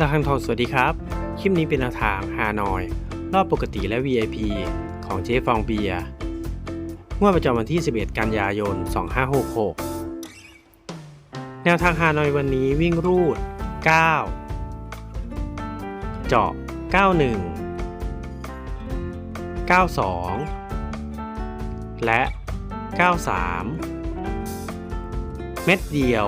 ระฆังทองสวัสดีครับ คลิปนี้เป็นแนวทางฮานอย รอบปกติและ VIP ของเจฟองเบียร์งวดประจำวันที่ 11 กันยายน 2566 แนวทางฮานอยวันนี้วิ่งรูด 9 เจาะ 91 92 และ 93 เม็ดเดียว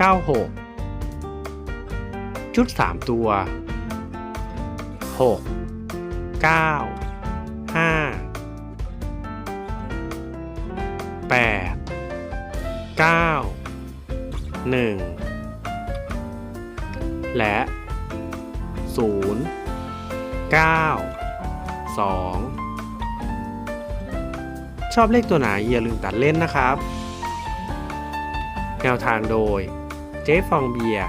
96 ชุด 3 ตัว 6 9 5 8 9 1 และ 0 9 2 ชอบเลขตัวไหนอย่าลืมตัดเล่นนะครับ แนวทางโดยเจ๊ฟองเบียร์